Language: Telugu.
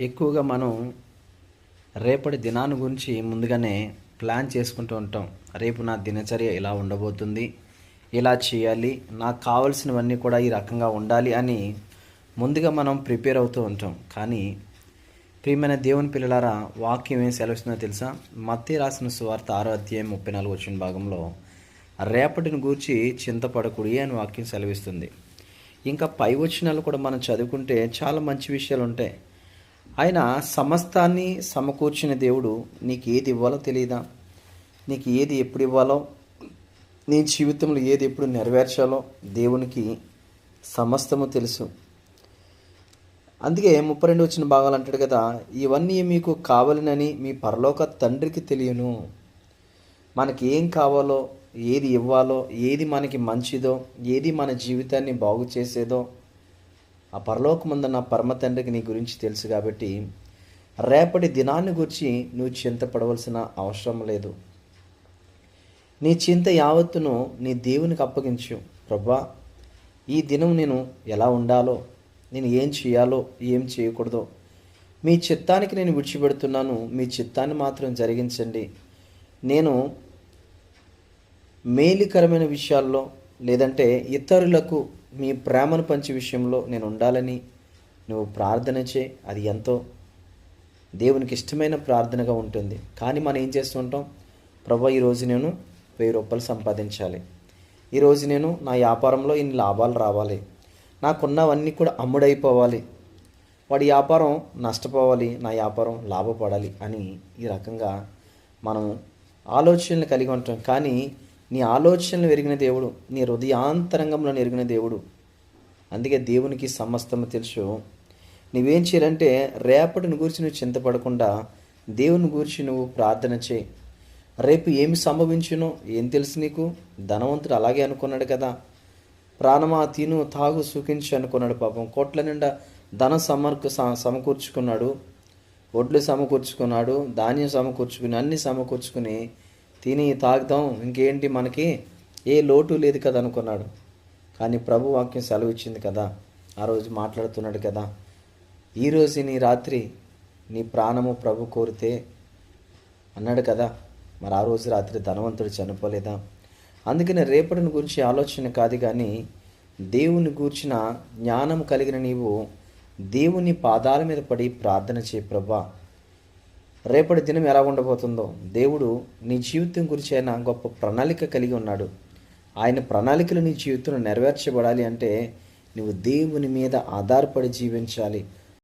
ఎక్కువగా మనం రేపటి దినాన్ని గురించి ముందుగానే ప్లాన్ చేసుకుంటూ ఉంటాం. రేపు నా దినచర్య ఇలా ఉండబోతుంది ఇలా చేయాలి నాకు కావలసినవన్నీ కూడా ఈ రకంగా ఉండాలి అని ముందుగా మనం ప్రిపేర్ అవుతూ ఉంటాం. కానీ ప్రియమైన దేవుని పిల్లలారా వాక్యం ఏం సెలవుస్తుందో తెలుసా? మత్తి రాసిన సువార్త ఆరో అధ్యాయం ముప్పై నాలుగు వచ్చిన భాగంలో రేపటిని గూర్చి చింతపడకుడి అని వాక్యం సెలవిస్తుంది. ఇంకా పై వచనాలు కూడా మనం చదువుకుంటే చాలా మంచి విషయాలు ఉంటాయి. ఆయన సమస్తాన్ని సమకూర్చిన దేవుడు నీకు ఏది ఇవ్వాలో తెలియదా? నీకు ఏది ఎప్పుడు ఇవ్వాలో? నీ జీవితంలో ఏది ఎప్పుడు నెరవేర్చాలో? దేవునికి సమస్తము తెలుసు. అందుకే ముప్పై రెండు వచ్చిన భాగాలు అంటాడు కదా ఇవన్నీ మీకు కావాలనని మీ పరలోక తండ్రికి తెలియను. మనకి ఏం కావాలో ఏది ఇవ్వాలో ఏది మనకి మంచిదో ఏది మన జీవితాన్ని బాగు చేసేదో ఆ పరలోకముందన్న పరమ తండ్రికి నీ గురించి తెలుసు కాబట్టి రేపటి దినాన్ని గురించి నువ్వు చింతపడవలసిన అవసరం లేదు. నీ చింత యావత్తును నీ దేవునికి అప్పగించు. ప్రభా ఈ దినం నేను ఎలా ఉండాలో నేను ఏం చేయాలో ఏం చేయకూడదో మీ చిత్తానికి నేను విడిచిపెడుతున్నాను మీ చిత్తాన్ని మాత్రం జరిగించండి. నేను మేలికరమైన విషయాల్లో లేదంటే ఇతరులకు మీ ప్రేమను పంచి విషయంలో నేను ఉండాలని నువ్వు ప్రార్థన చే అది ఎంతో దేవునికి ఇష్టమైన ప్రార్థనగా ఉంటుంది. కానీ మనం ఏం చేస్తుంటాం ప్రభు ఈరోజు నేను వెయ్యి రూపాయలు సంపాదించాలి. ఈరోజు నేను నా వ్యాపారంలో ఇన్ని లాభాలు రావాలి. నాకున్నవన్నీ కూడా అమ్ముడైపోవాలి. వాడి వ్యాపారం నష్టపోవాలి. నా వ్యాపారం లాభపడాలి అని ఈ రకంగా మనం ఆలోచనలు కలిగి ఉంటాం. కానీ నీ ఆలోచనలు ఎరిగిన దేవుడు నీ హృదయాంతరంగంలో ఎరిగిన దేవుడు. అందుకే దేవునికి సమస్తము తెలుసు. నువ్వేం చేయాలంటే రేపటిని గురించి నువ్వు చింతపడకుండా దేవుని గురించి నువ్వు ప్రార్థన చేయి. రేపు ఏమి సంభవించునో ఏం తెలుసు నీకు? ధనవంతుడు అలాగే అనుకున్నాడు కదా. ప్రాణమా తిను తాగు సుఖించు అనుకున్నాడు పాపం. కోట్ల నిండా ధనం సమర్కు స- సమకూర్చుకున్నాడు. ఒడ్లు సమకూర్చుకున్నాడు ధాన్యం సమకూర్చుకుని అన్ని సమకూర్చుకుని తిని తాగుదాం ఇంకేంటి మనకి? ఏ లోటు లేదు కదా అనుకున్నాడు. కానీ ప్రభు వాక్యం సెలవు ఇచ్చింది కదా. ఆ రోజు మాట్లాడుతున్నాడు కదా. ఈరోజు నీ రాత్రి నీ ప్రాణము ప్రభు కోరితే అన్నాడు కదా. మరి ఆ రోజు రాత్రి ధనవంతుడు చనిపోలేదా? అందుకని రేపటిని గురించి ఆలోచన కాదు కానీ దేవుని గూర్చిన జ్ఞానం కలిగిన నీవు దేవుని పాదాల మీద పడి ప్రార్థన చేయి ప్రభా. రేపటి దినం ఎలా ఉండబోతుందో. దేవుడు నీ జీవితం గురించి ఆయన గొప్ప ప్రణాళిక కలిగి ఉన్నాడు. ఆయన ప్రణాళికలు నీ జీవితంలో నెరవేర్చబడాలి అంటే నువ్వు దేవుని మీద ఆధారపడి జీవించాలి.